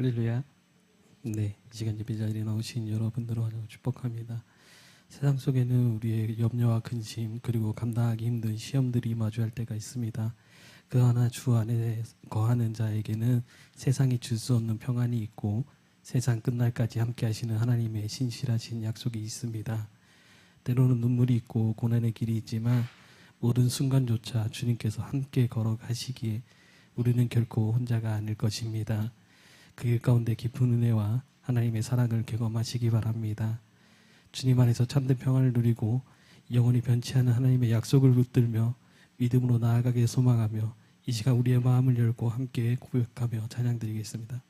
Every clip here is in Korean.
할렐루야. 네, 이 시간 예배 자리에 나오신 여러분들을 환영하고 축복합니다. 세상 속에는 우리의 염려와 근심 그리고 감당하기 힘든 시험들이 마주할 때가 있습니다. 그 하나 주 안에 거하는 자에게는 세상이 줄 수 없는 평안이 있고 세상 끝날까지 함께 하시는 하나님의 신실하신 약속이 있습니다. 때로는 눈물이 있고 고난의 길이 있지만 모든 순간조차 주님께서 함께 걸어가시기에 우리는 결코 혼자가 아닐 것입니다. 그길 가운데 깊은 은혜와 하나님의 사랑을 경험하시기 바랍니다. 주님 안에서 참된 평안을 누리고 영원히 변치 않은 하나님의 약속을 붙들며 믿음으로 나아가게 소망하며 이 시간 우리의 마음을 열고 함께 고백하며 찬양드리겠습니다.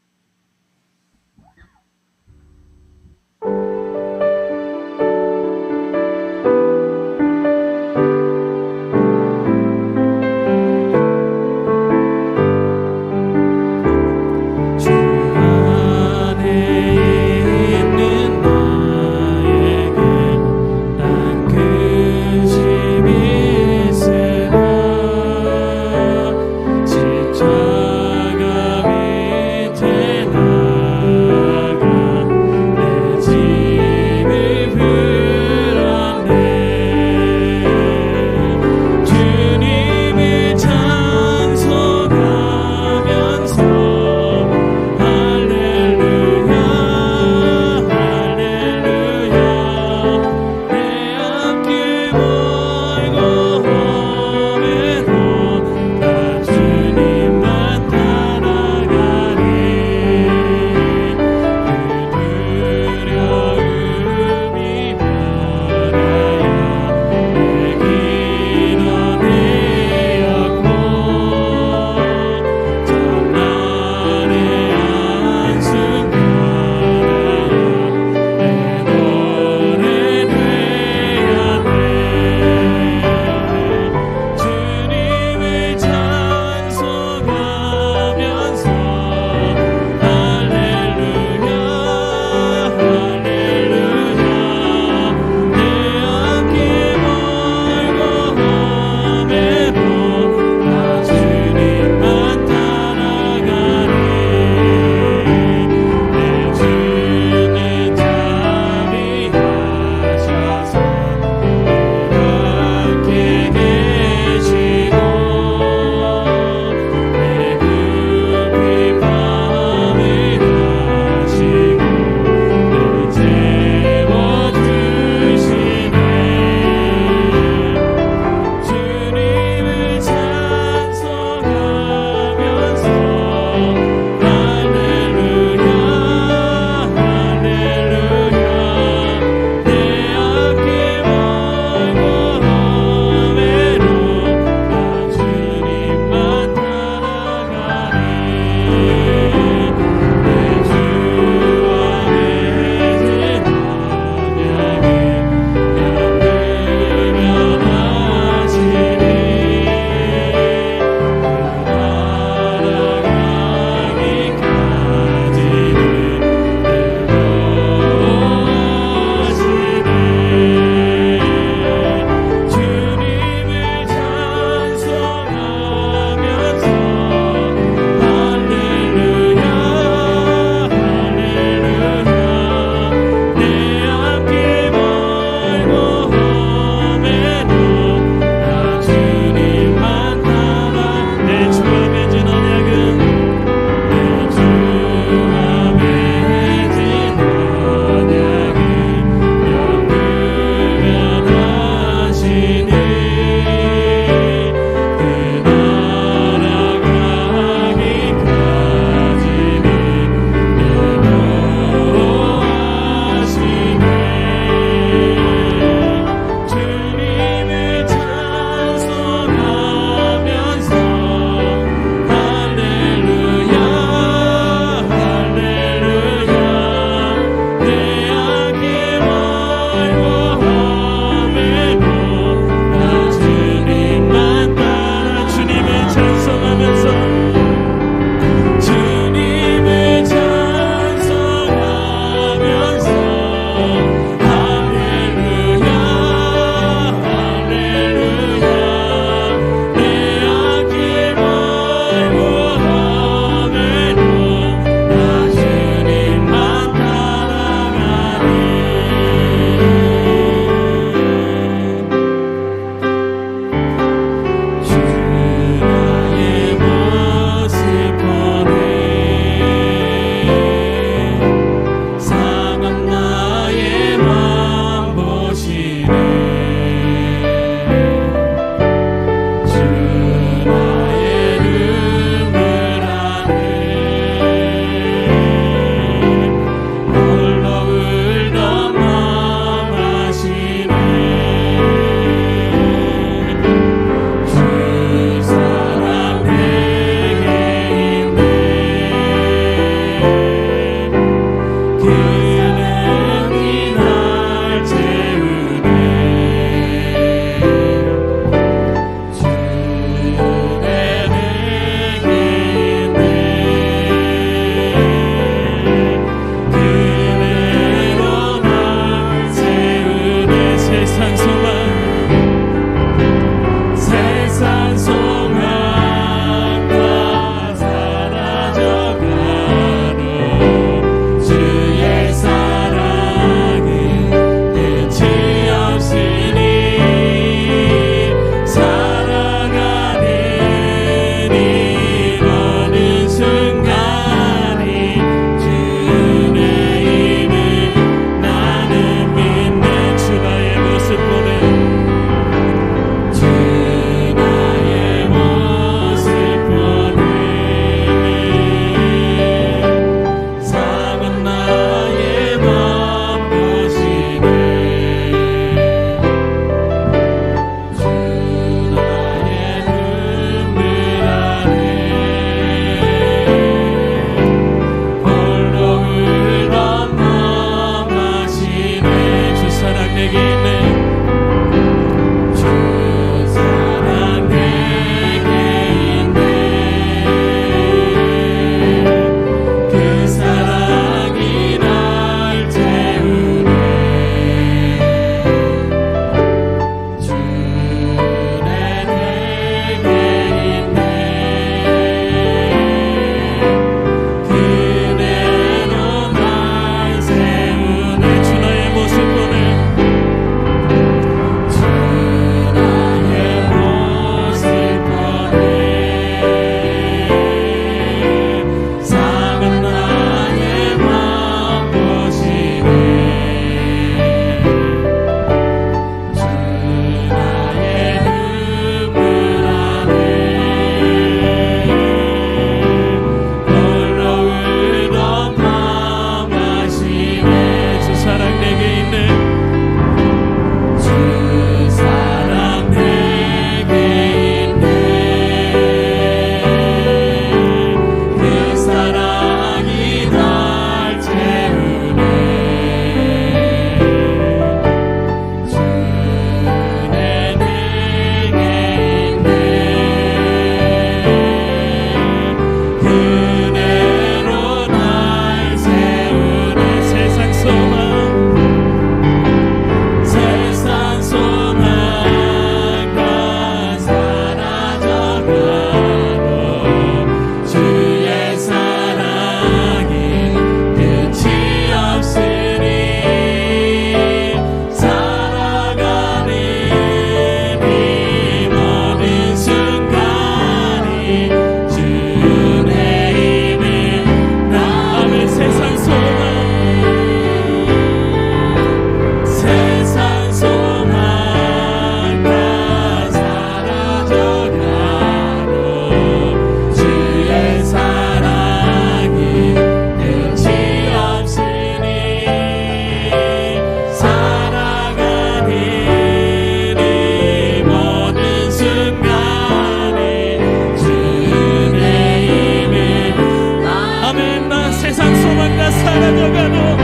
살아가도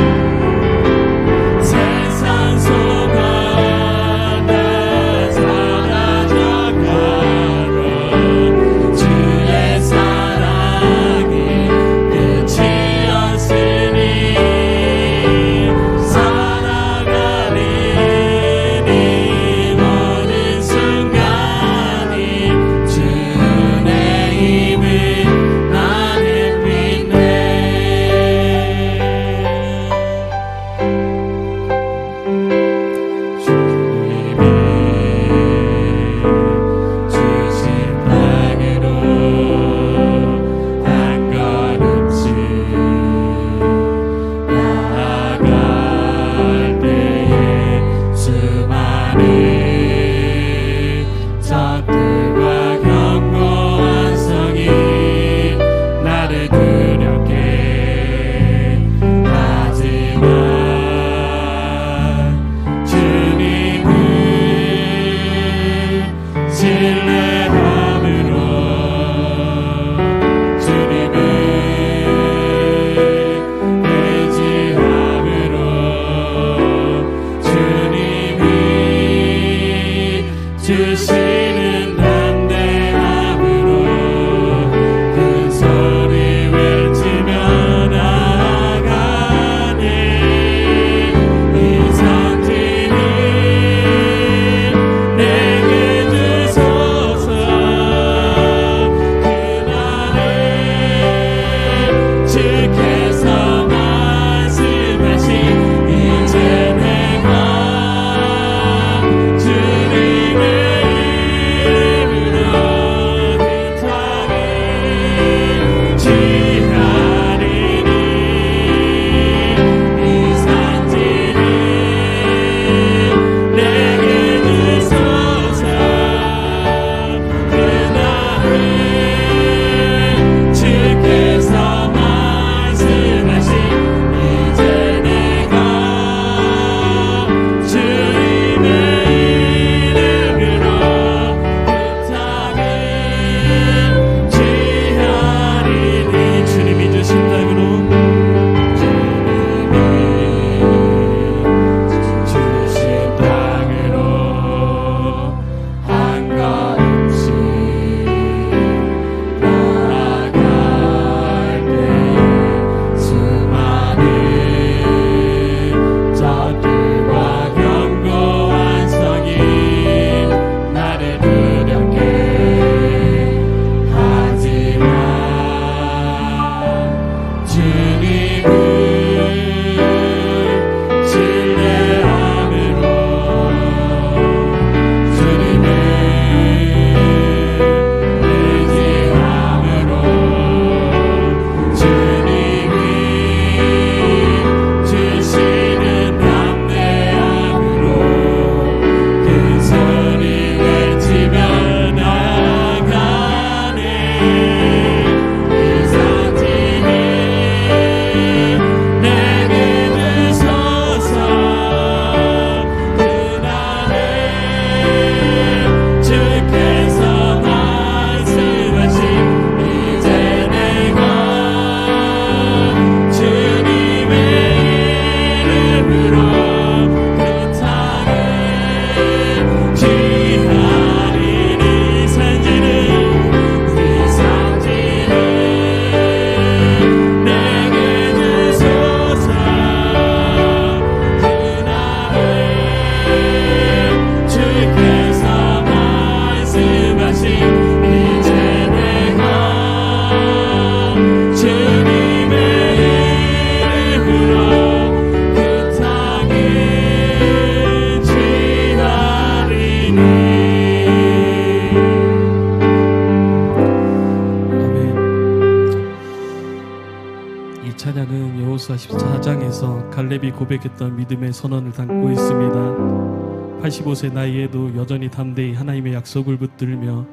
찬양은 여호수아 14장에서 갈렙이 고백했던 믿음의 선언을 담고 있습니다. 85세 나이에도 여전히 담대히 하나님의 약속을 붙들며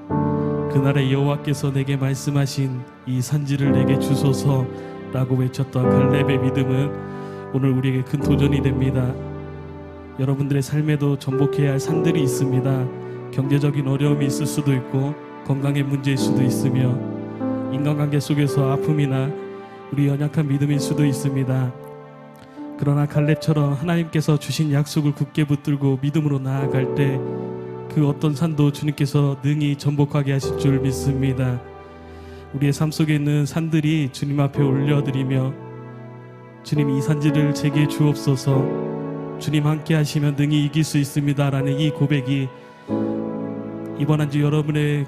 그날에 여호와께서 내게 말씀하신 이 산지를 내게 주소서라고 외쳤던 갈렙의 믿음은 오늘 우리에게 큰 도전이 됩니다. 여러분들의 삶에도 전복해야 할 산들이 있습니다. 경제적인 어려움이 있을 수도 있고 건강의 문제일 수도 있으며 인간관계 속에서 아픔이나 우리 연약한 믿음일 수도 있습니다. 그러나 갈렙처럼 하나님께서 주신 약속을 굳게 붙들고 믿음으로 나아갈 때 그 어떤 산도 주님께서 능히 전복하게 하실 줄 믿습니다. 우리의 삶 속에 있는 산들이 주님 앞에 올려드리며 주님 이 산지를 제게 주옵소서 주님 함께 하시면 능히 이길 수 있습니다라는 이 고백이 이번 한 주 여러분의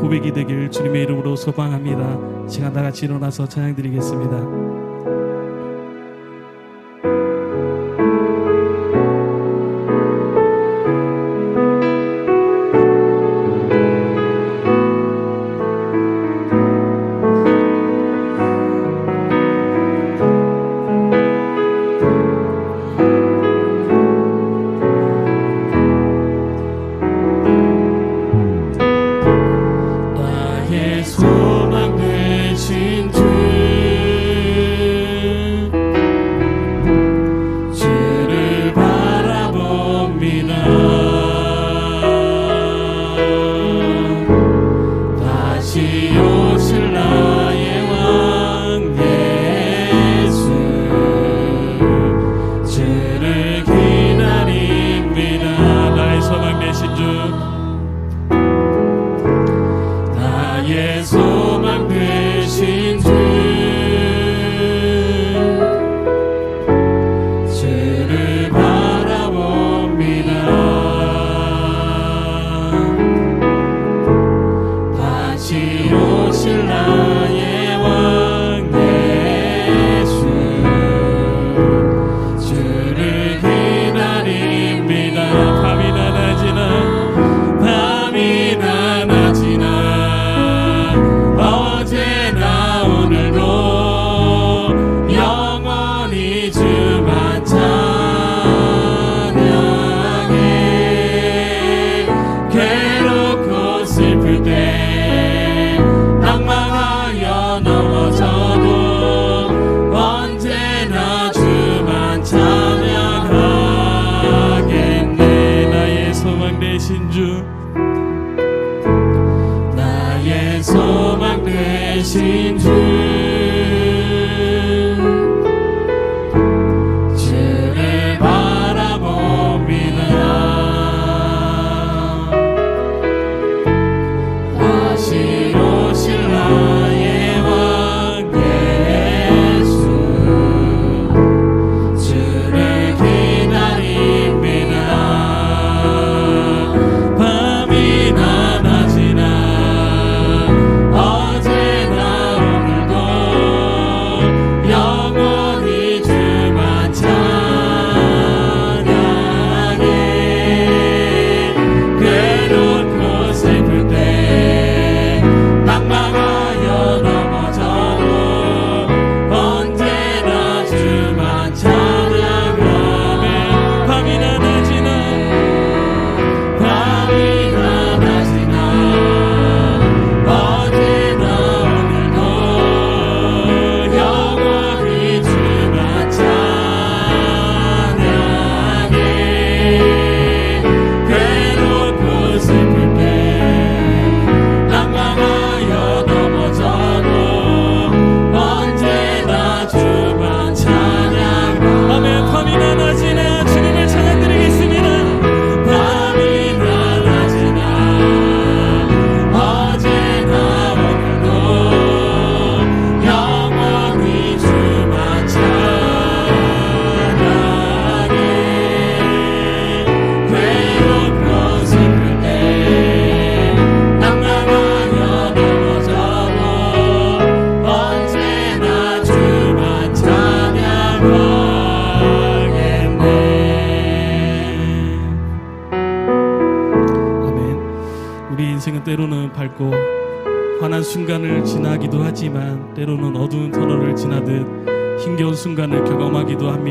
고백이 되길 주님의 이름으로 소망합니다. 시간 다 같이 일어나서 찬양 드리겠습니다.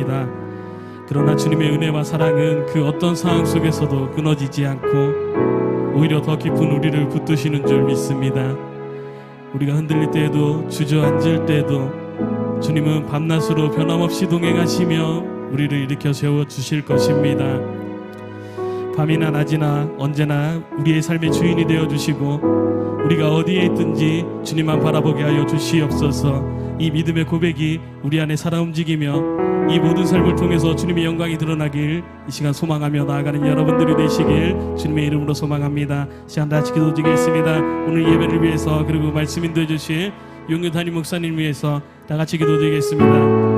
합니다. 그러나 주님의 은혜와 사랑은 그 어떤 상황 속에서도 끊어지지 않고 오히려 더 깊은 우리를 붙드시는 줄 믿습니다. 우리가 흔들릴 때에도 주저앉을 때에도 주님은 밤낮으로 변함없이 동행하시며 우리를 일으켜 세워 주실 것입니다. 밤이나 낮이나 언제나 우리의 삶의 주인이 되어 주시고 우리가 어디에 있든지 주님만 바라보게 하여 주시옵소서. 이 믿음의 고백이 우리 안에 살아 움직이며 이 모든 삶을 통해서 주님의 영광이 드러나길 이 시간 소망하며 나아가는 여러분들이 되시길 주님의 이름으로 소망합니다. 시간 다 같이 기도드리겠습니다. 오늘 예배를 위해서 그리고 말씀 인도해 주실 용규 담임 목사님 위해서 다 같이 기도드리겠습니다.